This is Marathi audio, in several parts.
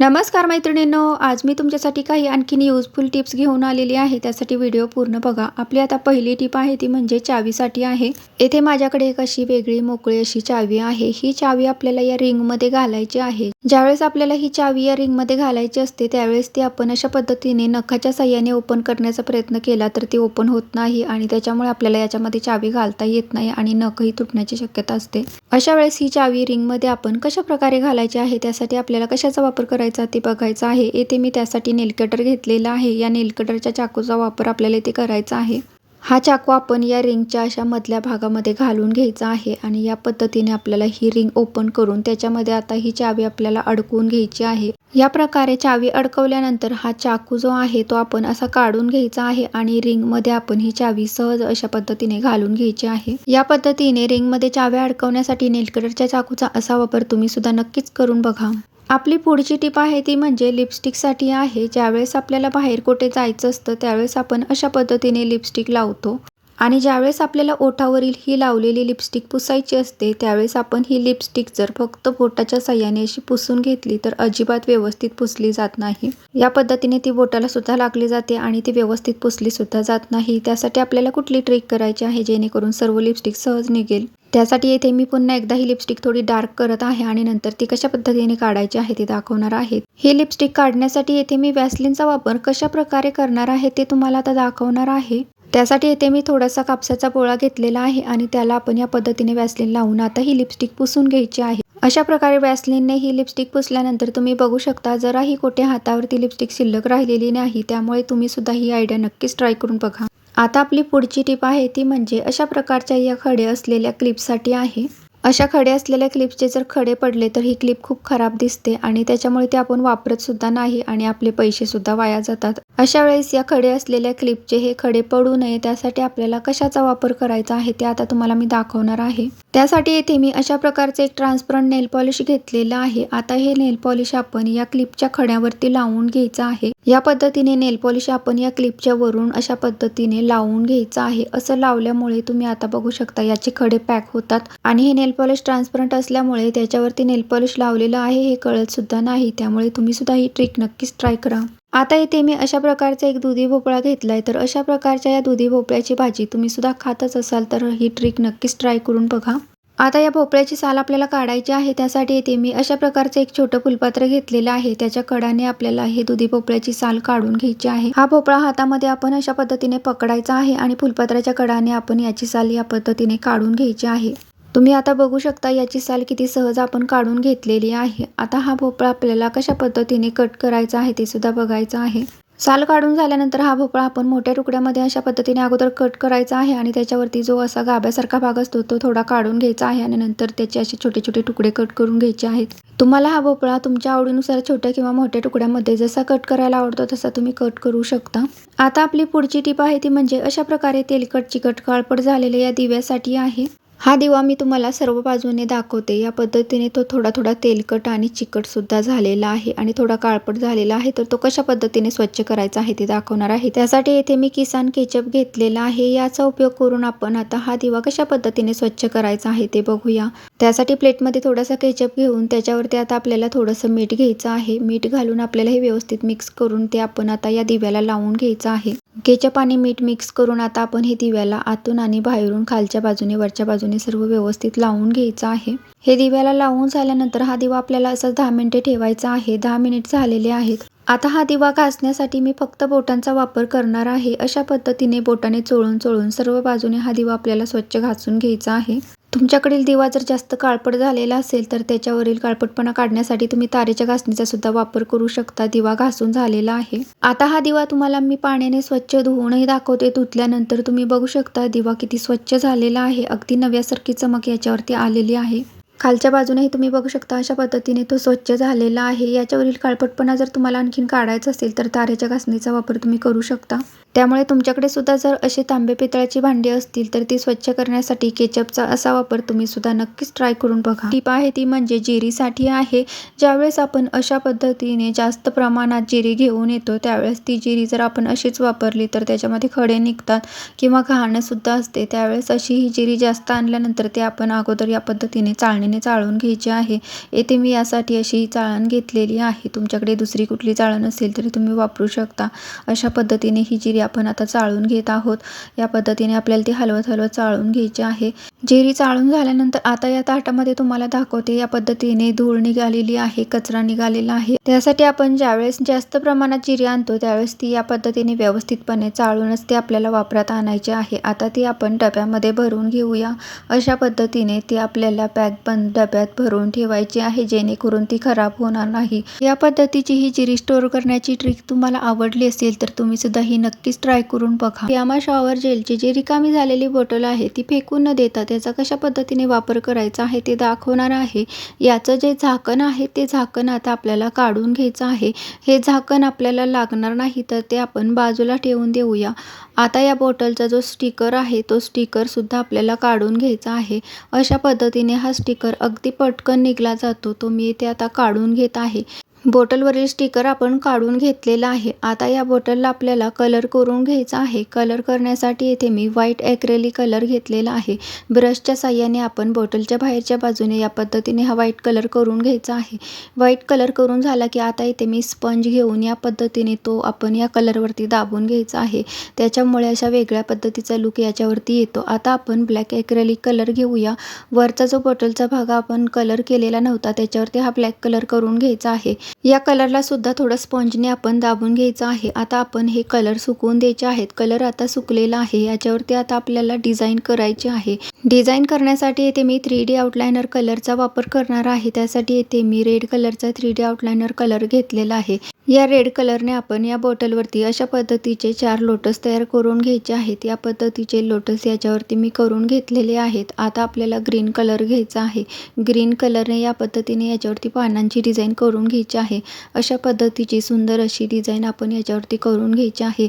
नमस्कार मैत्रिणींनो आज मी तुमच्यासाठी काही आणखीन युजफुल टिप्स घेऊन आलेली आहे. त्यासाठी व्हिडिओ पूर्ण बघा. आपली आता पहिली टिप आहे ती म्हणजे चावीसाठी आहे. येथे माझ्याकडे एक अशी वेगळी मोकळी अशी चावी आहे. ही चावी आपल्याला या रिंगमध्ये घालायची आहे. ज्यावेळेस आपल्याला ही चावी या रिंगमध्ये घालायची असते त्यावेळेस ती आपण अशा पद्धतीने नखाच्या साह्याने ओपन करण्याचा प्रयत्न केला तर ती ओपन होत नाही आणि त्याच्यामुळे आपल्याला याच्यामध्ये चावी घालता येत नाही आणि नखही तुटण्याची शक्यता असते. अशा वेळेस ही चावी रिंगमध्ये आपण कशा प्रकारे घालायची आहे त्यासाठी आपल्याला कशाचा वापर करायचा करायचा ते बघायचं आहे. येथे मी त्यासाठी नेलकटर घेतलेला आहे. या नेलकटरच्या चाकूचा वापर आपल्याला इथे करायचा आहे. हा चाकू आपण या रिंगच्या अशा मधल्या भागामध्ये घालून घ्यायचा आहे आणि या पद्धतीने आपल्याला ही रिंग ओपन करून त्याच्यामध्ये आता ही चावी आपल्याला अडकवून घ्यायची आहे. या प्रकारे चावी अडकवल्यानंतर हा चाकू जो आहे तो आपण असा काढून घ्यायचा आहे आणि रिंगमध्ये आपण ही चावी सहज अशा पद्धतीने घालून घ्यायची आहे. या पद्धतीने रिंगमध्ये चाव्या अडकवण्यासाठी नेलकटरच्या चाकूचा असा वापर तुम्ही सुद्धा नक्कीच करून बघा. आपली पुढची टीप आहे ती म्हणजे लिपस्टिकसाठी आहे. ज्यावेळेस आपल्याला बाहेर कुठे जायचं असतं त्यावेळेस आपण अशा पद्धतीने लिपस्टिक लावतो. आणि ज्यावेळेस आपल्याला ओठावरील ही लावलेली लिपस्टिक पुसायची असते त्यावेळेस आपण ही लिपस्टिक जर फक्त बोटाच्या साह्याने अशी पुसून घेतली तर अजिबात व्यवस्थित पुसली जात नाही. या पद्धतीने ती बोटाला सुद्धा लागली जाते आणि ती व्यवस्थित पुसली सुद्धा जात नाही. त्यासाठी आपल्याला कुठली ट्रिक करायची आहे जेणेकरून सर्व लिपस्टिक सहज निघेल? त्यासाठी येथे मी पुन्हा एकदा ही लिपस्टिक थोडी डार्क करत आहे आणि नंतर ती कशा पद्धतीने काढायची आहे ते दाखवणार आहे. ही लिपस्टिक काढण्यासाठी येथे मी वॅसलिनचा वापर कशा प्रकारे करणार आहे ते तुम्हाला आता दाखवणार आहे. त्यासाठी येथे मी थोडासा कापसाचा पोळा घेतलेला आहे आणि त्याला आपण या पद्धतीने वॅसलिन लावून आता ही लिपस्टिक पुसून घ्यायची आहे. अशा प्रकारे वॅसलिनने ही लिपस्टिक पुसल्यानंतर तुम्ही बघू शकता जराही कुठे हातावरती लिपस्टिक शिल्लक राहिलेली नाही त्यामुळे तुम्ही सुद्धा ही आयडिया नक्कीच ट्राय करून बघा. आता आपली पुढची टीप आहे ती म्हणजे अशा प्रकारच्या या खडे असलेल्या क्लिपसाठी आहे. अशा खडे असलेल्या क्लिपचे जर खडे पडले तर ही क्लिप खूप खराब दिसते आणि त्याच्यामुळे ते आपण वापरत सुद्धा नाही आणि आपले पैसे सुद्धा वाया जातात. अशा वेळेस या खडे असलेल्या क्लिपचे हे खडे पडू नये त्यासाठी आपल्याला कशाचा वापर करायचा आहे ते आता तुम्हाला मी दाखवणार आहे. त्यासाठी येथे मी अशा प्रकारचे एक ट्रान्सपरंट नेल पॉलिश घेतलेलं आहे. आता हे नेल पॉलिश आपण या क्लिपच्या खड्यावरती लावून घ्यायचं आहे. या पद्धतीने नेल पॉलिश आपण या क्लिपच्या वरून अशा पद्धतीने लावून घ्यायचं आहे. असं लावल्यामुळे तुम्ही आता बघू शकता याचे खडे पॅक होतात आणि हे नेल पॉलिश ट्रान्सपरंट असल्यामुळे त्याच्यावरती नेल पॉलिश लावलेलं आहे हे कळत सुद्धा नाही. त्यामुळे तुम्ही सुद्धा ही ट्रिक नक्कीच ट्राय करा. आता इथे मी अशा प्रकारचा एक दुधी भोपळा घेतलाय. तर अशा प्रकारच्या या दुधी भोपळ्याची भाजी तुम्ही सुद्धा खातच असाल तर ही ट्रिक नक्कीच ट्राय करून बघा. आता या भोपळ्याची साल आपल्याला काढायची आहे. त्यासाठी इथे मी अशा प्रकारचं एक छोटं फुलपात्र घेतलेलं आहे. त्याच्या कडाने आपल्याला हे दुधी भोपळ्याची साल काढून घ्यायची आहे. हा भोपळा हातामध्ये आपण अशा पद्धतीने पकडायचा आहे आणि फुलपात्राच्या कडाने आपण याची साल या पद्धतीने काढून घ्यायची आहे. तुम्ही आता बघू शकता याची साल किती सहज आपण काढून घेतलेली आहे. आता हा भोपळा आपल्याला कशा पद्धतीने कट करायचा आहे ते सुद्धा बघायचं आहे. साल काढून झाल्यानंतर हा भोपळा आपण मोठ्या तुकड्यामध्ये अशा पद्धतीने अगोदर कट करायचा आहे आणि त्याच्यावरती जो असा गाभ्यासारखा भाग असतो तो थोडा काढून घ्यायचा आहे आणि नंतर त्याचे असे छोटे छोटे तुकडे कट करून घ्यायचे आहेत. तुम्हाला हा भोपळा तुमच्या आवडीनुसार छोट्या किंवा मोठ्या तुकड्यामध्ये जसा कट करायला आवडतो तसा तुम्ही कट करू शकता. आता आपली पुढची टीप आहे ती म्हणजे अशा प्रकारे तेलकट चिकट काळपट झालेले या दिव्यासाठी आहे. हा दिवा मी तुम्हाला सर्व बाजूने दाखवते. या पद्धतीने तो थोडा थोडा तेलकट आणि चिकटसुद्धा झालेला आहे आणि थोडा काळपट झालेला आहे. तर तो कशा पद्धतीने स्वच्छ करायचा आहे ते दाखवणार आहे. त्यासाठी येथे मी किसान केचप घेतलेला आहे. याचा उपयोग करून आपण आता हा दिवा कशा पद्धतीने स्वच्छ करायचा आहे ते बघूया. त्यासाठी प्लेटमध्ये थोडासा केचप घेऊन त्याच्यावरती आता आपल्याला थोडंसं मीठ घ्यायचं आहे. मीठ घालून आपल्याला हे व्यवस्थित मिक्स करून ते आपण आता या दिव्याला लावून घ्यायचं आहे. केचप आणि मीठ मिक्स करून आता आपण हे दिव्याला आतून आणि बाहेरून खालच्या बाजूने वरच्या बाजूने सर्व व्यवस्थित लावून घ्यायचं आहे. हे दिव्याला लावून झाल्यानंतर हा दिवा आपल्याला असं दहा मिनिटे ठेवायचा आहे. दहा मिनिट झालेले आहेत. आता हा दिवा घासण्यासाठी मी फक्त बोटांचा वापर करणार आहे. अशा पद्धतीने बोटाने चोळून चोळून सर्व बाजूने हा दिवा आपल्याला स्वच्छ घासून घ्यायचा आहे. तुमच्याकडील दिवा जर जास्त काळपट झालेला असेल तर त्याच्यावरील काळपटपणा काढण्यासाठी तुम्ही तारेच्या घासणीचा सुद्धा वापर करू शकता. दिवा घासून झालेला आहे. आता हा दिवा तुम्हाला मी पाण्याने स्वच्छ धुवूनही दाखवते. धुतल्यानंतर तुम्ही बघू शकता दिवा किती स्वच्छ झालेला आहे. अगदी नव्यासारखी चमक याच्यावरती आलेली आहे. खालच्या बाजूनेही तुम्ही बघू शकता अशा पद्धतीने तो स्वच्छ झालेला आहे. याच्यावरील काळपटपणा जर तुम्हाला आणखीन काढायचा असेल तर तारेच्या घासणीचा वापर तुम्ही करू शकता. त्यामुळे तुमच्याकडे सुद्धा जर अशी तांबे पितळाची भांडी असतील तर ती स्वच्छ करण्यासाठी केचपचा असा वापर तुम्ही सुद्धा नक्कीच ट्राय करून बघा. टीप आहे ती म्हणजे जिरीसाठी आहे. ज्यावेळेस आपण अशा पद्धतीने जास्त प्रमाणात जिरी घेऊन येतो त्यावेळेस ती जिरी जर आपण अशीच वापरली तर त्याच्यामध्ये खडे निघतात किंवा घाणंसुद्धा असते. त्यावेळेस अशी ही जिरी जास्त आणल्यानंतर ते आपण अगोदर या पद्धतीने चाळणीने चाळून घ्यायची आहे. येथे मी यासाठी अशी चाळण घेतलेली आहे. तुमच्याकडे दुसरी कुठली चाळण असेल तरी तुम्ही वापरू शकता. अशा पद्धतीने ही जिरी आपण आता चाळून घेत आहोत. या पद्धतीने आपल्याला ती हलवत हलवत चाळून घ्यायची आहे. जिरी चाळून झाल्यानंतर आता या ताटामध्ये तुम्हाला दाखवते या पद्धतीने धूळ निघालेली आहे कचरा निघालेला आहे. त्यासाठी आपण ज्यावेळेस जास्त प्रमाणात जिरी आणतो त्यावेळेस ती या पद्धतीने व्यवस्थितपणे चाळूनच ती आपल्याला वापरात आणायची आहे. आता ती आपण डब्यामध्ये भरून घेऊया. अशा पद्धतीने ती आपल्याला पॅक बंद डब्यात भरून ठेवायची आहे जेणेकरून ती खराब होणार नाही. या पद्धतीची ही जिरी स्टोअर करण्याची ट्रिक तुम्हाला आवडली असेल तर तुम्ही सुद्धा ही नक्कीच ट्राय करून बघा. यामा शॉवर जेलची जी रिकामी झालेली बॉटल आहे ती फेकून न देतात त्याचा कशा पद्धतीने वापर करायचा आहे ते दाखवणार आहे. याचं जे झाकण आहे ते झाकण आता आपल्याला काढून घ्यायचं आहे. हे झाकण आपल्याला लागणार नाही तर ते आपण बाजूला ठेवून देऊया. आता या बॉटलचा जो स्टिकर आहे तो स्टिकरसुद्धा आपल्याला काढून घ्यायचा आहे. अशा पद्धतीने हा स्टिकर अगदी पटकन निघला जातो. तो मी इथे आता काढून घेत आहे. बॉटलवरील स्टिकर आपण काढून घेतलेला आहे. आता या बॉटलला आपल्याला कलर करून घ्यायचा आहे. कलर करण्यासाठी येथे मी व्हाईट ॲक्रेलिक कलर घेतलेला आहे. ब्रशच्या साह्याने आपण बॉटलच्या बाहेरच्या बाजूने या पद्धतीने हा व्हाईट कलर करून घ्यायचा आहे. व्हाईट कलर करून झाला की आता इथे मी स्पंज घेऊन या पद्धतीने तो आपण या कलरवरती दाबून घ्यायचा आहे. त्याच्यामुळे अशा वेगळ्या पद्धतीचा लुक याच्यावरती येतो. आता आपण ब्लॅक ॲक्रेलिक कलर घेऊया. वरचा जो बॉटलचा भाग आपण कलर केलेला नव्हता त्याच्यावरती हा ब्लॅक कलर करून घ्यायचा आहे. या कलरला सुद्धा थोडं स्पॉन्जने आपण दाबून घ्यायचं आहे. आता आपण हे कलर सुकवून द्यायचे आहेत. कलर आता सुकलेला आहे. याच्यावरती आता आपल्याला डिझाईन करायची आहे. डिझाईन करण्यासाठी येथे मी थ्री डी आउटलायनर कलरचा वापर करणार आहे. त्यासाठी येथे मी रेड कलरचा थ्री डी आउटलायनर कलर घेतलेला आहे. या रेड कलरने आपण या बॉटलवरती अशा पद्धतीचे चार लोटस तयार करून घ्यायचे आहेत. या पद्धतीचे लोटस याच्यावरती मी करून घेतलेले आहेत. आता आपल्याला ग्रीन कलर घ्यायचा आहे. ग्रीन कलरने या पद्धतीने याच्यावरती पानांची डिझाईन करून घ्यायची आहे. अशा पद्धतीची सुंदर अशी डिझाईन आपण याच्यावरती करून घ्यायची आहे.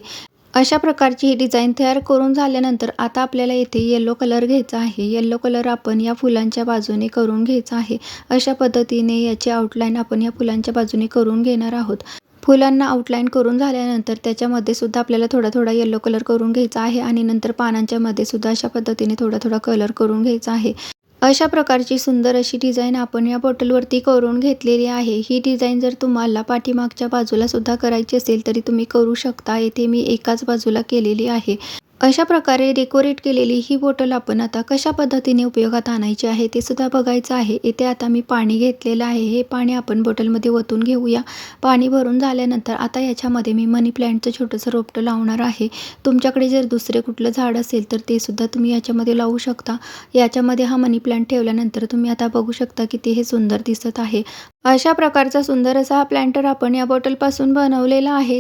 अशा प्रकारची ही डिझाईन तयार करून झाल्यानंतर आता आपल्याला येथे येलो कलर घ्यायचा आहे. येल्लो कलर आपण या फुलांच्या बाजूने करून घ्यायचा आहे. अशा पद्धतीने याची आउटलाईन आपण या फुलांच्या बाजूने करून घेणार आहोत. फुलांना आउटलाईन करून झाल्यानंतर त्याच्यामध्ये सुद्धा आपल्याला थोडा थोडा येलो कलर करून घ्यायचा आहे आणि नंतर पानांच्यामध्ये सुद्धा अशा पद्धतीने थोडा थोडा कलर करून घ्यायचा आहे. अशा प्रकारची सुंदर अशी डिझाईन आपण या बॉटलवरती करून घेतलेली आहे. ही डिझाईन जर तुम्हाला पाठीमागच्या बाजूला सुद्धा करायची असेल तरी तुम्ही करू शकता. येथे मी एकाच बाजूला केलेली आहे. अशा प्रकारे डेकोरेट केलेली ही बॉटल आपण आता कशा पद्धतीने उपयोगात आणायची आहे ते सुद्धा बघायचं आहे. इथे आता मी पाणी घेतलेलं आहे. हे पाणी आपण बॉटलमध्ये ओतून घेऊया. पाणी भरून झाल्यानंतर आता याच्यामध्ये मी मनी प्लॅन्टचं छोटंसं रोपटं लावणार आहे. तुमच्याकडे जर दुसरे कुठलं झाड असेल तर ते सुद्धा तुम्ही याच्यामध्ये लावू शकता. याच्यामध्ये हा मनी प्लॅन्ट ठेवल्यानंतर तुम्ही आता बघू शकता की ते हे सुंदर दिसत आहे. अशा प्रकारचा सुंदर असा हा प्लॅन्टर आपण या बॉटलपासून बनवलेला आहे.